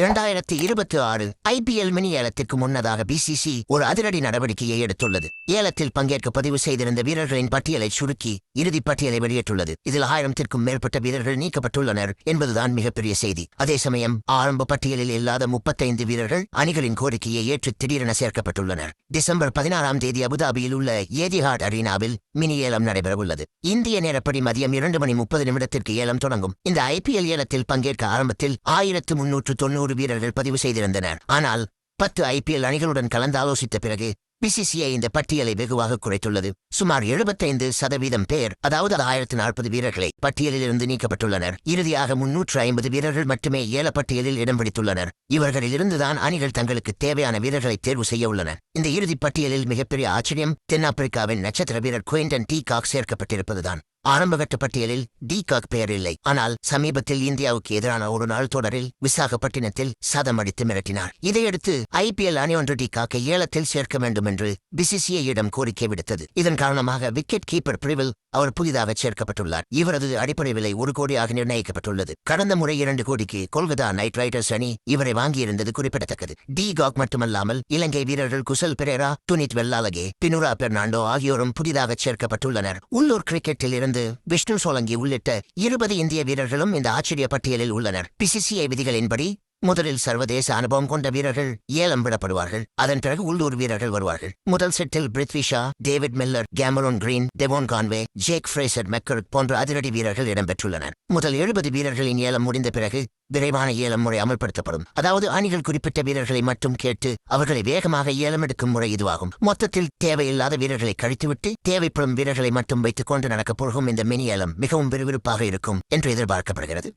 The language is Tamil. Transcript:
இரண்டாயிரத்தி இருபத்தி ஆறு ஐபிஎல் மினி ஏலத்திற்கு முன்னதாக பிசிசி ஒரு அதிரடி நடவடிக்கையை எடுத்துள்ளது. ஏலத்தில் பங்கேற்க பதிவு செய்திருந்த வீரர்களின் பட்டியலை சுருக்கி இறுதி பட்டியலை வெளியிட்டுள்ளது. இதில் ஆயிரத்திற்கும் மேற்பட்ட வீரர்கள் நீக்கப்பட்டுள்ளனர் என்பதுதான் மிகப்பெரிய செய்தி. அதே சமயம் ஆரம்ப பட்டியலில் இல்லாத முப்பத்தைந்து வீரர்கள் அணிகளின் கோரிக்கையை ஏற்று திடீரென சேர்க்கப்பட்டுள்ளனர். டிசம்பர் பதினாறாம் தேதி அபுதாபியில் உள்ள ஏதிஹாட் அரீனாவில் மினி ஏலம் நடைபெறவுள்ளது. இந்திய நேரப்படி மதியம் இரண்டு மணி முப்பது நிமிடத்திற்கு ஏலம் தொடங்கும். இந்த ஐபிஎல் ஏலத்தில் பங்கேற்க ஆரம்பத்தில் ஆயிரத்து முன்னூற்று தொன்னூறு வீரர்கள் பதிவு செய்திருந்தனர். ஆனால் பத்து ஐபிஎல் அணிகளுடன் கலந்தாலோசித்த பிறகு பிசிசிஐ இந்த பட்டியலை வெகுவாக குறைத்துள்ளது. சுமார் 75% சதவீதம் பேர் அதாவது ஆயிரத்தி நாற்பது வீரர்களை பட்டியலில் இருந்து நீக்கப்பட்டுள்ளனர். இறுதியாக முன்னூற்று ஐம்பது வீரர்கள் மட்டுமே ஏலப்பட்டியலில் இடம் பிடித்துள்ளனர். இவர்களிலிருந்துதான் அணிகள் தங்களுக்கு தேவையான வீரர்களை தேர்வு செய்ய உள்ளனர் இந்த இறுதிப் பட்டியலில் மிகப்பெரிய ஆச்சரியம் தென்னாப்பிரிக்காவின் நட்சத்திர வீரர் குயின்டன் டி காக் சேர்க்கப்பட்டிருப்பதுதான். ஆரம்பகட்ட பட்டியலில் டிகாக் பெயர் இல்லை. ஆனால் சமீபத்தில் இந்தியாவுக்கு எதிரான ஒரு நாள் தொடரில் விசாகப்பட்டினத்தில் சதம் அடித்து மிரட்டினார். இதையடுத்து ஐபிஎல் அணி ஒன்று டிகாக்கை ஏலத்தில் சேர்க்க வேண்டும் என்று பிசிசிஐயிடம் கோரிக்கை விடுத்தது. இதன் காரணமாக விக்கெட் கீப்பர் பிரிவில் அவர் புதிதாக சேர்க்கப்பட்டுள்ளார். இவரது அடிப்படை விலை ஒரு கோடியாக நிர்ணயிக்கப்பட்டுள்ளது. கடந்த முறை இரண்டு கோடிக்கு கொல்கத்தா நைட் ரைடர்ஸ் அணி இவரை வாங்கியிருந்தது குறிப்பிடத்தக்கது. டி காக் மட்டுமல்லாமல் இலங்கை வீரர்கள் குசல் பெரேரா துனித் வெல்லாலகே பினுரா பெர்னாண்டோ ஆகியோரும் புதிதாக சேர்க்கப்பட்டுள்ளனர். உள்ளூர் கிரிக்கெட்டில் இருந்து விஷ்ணு சோலங்கி உள்ளிட்ட இருபது இந்திய வீரர்களும் இந்த ஆச்சரிய பட்டியலில் உள்ளனர். பிசிசிஐ விதிகளின்படி முதலில் சர்வதேச அனுபவம் கொண்ட வீரர்கள் ஏலம் விடப்படுவார்கள். அதன் பிறகு உள்ளூர் வீரர்கள் வருவார்கள். முதல் settle Prithvi Shaw David Miller Cameron Green Devon Conway Jake Fraser McGurk போன்ற அதிரடி வீரர்கள் இடம்பெற்றுள்ளனர். முதல் எழுபது வீரர்களின் ஏலம் முடிந்த பிறகு விரைவான ஏலம் முறை அமல்படுத்தப்படும். அதாவது அணிகள் குறிப்பிட்ட வீரர்களை மட்டும் கேட்டு அவர்களை வேகமாக ஏலம் எடுக்கும் முறை இதுவாகும். மொத்தத்தில் தேவையில்லாத வீரர்களை கழித்துவிட்டு தேவைப்படும் வீரர்களை மட்டும் வைத்துக் கொண்டு நடக்கப் போகும் இந்த மினி ஏலம் மிகவும் விறுவிறுப்பாக இருக்கும் என்று எதிர்பார்க்கப்படுகிறது.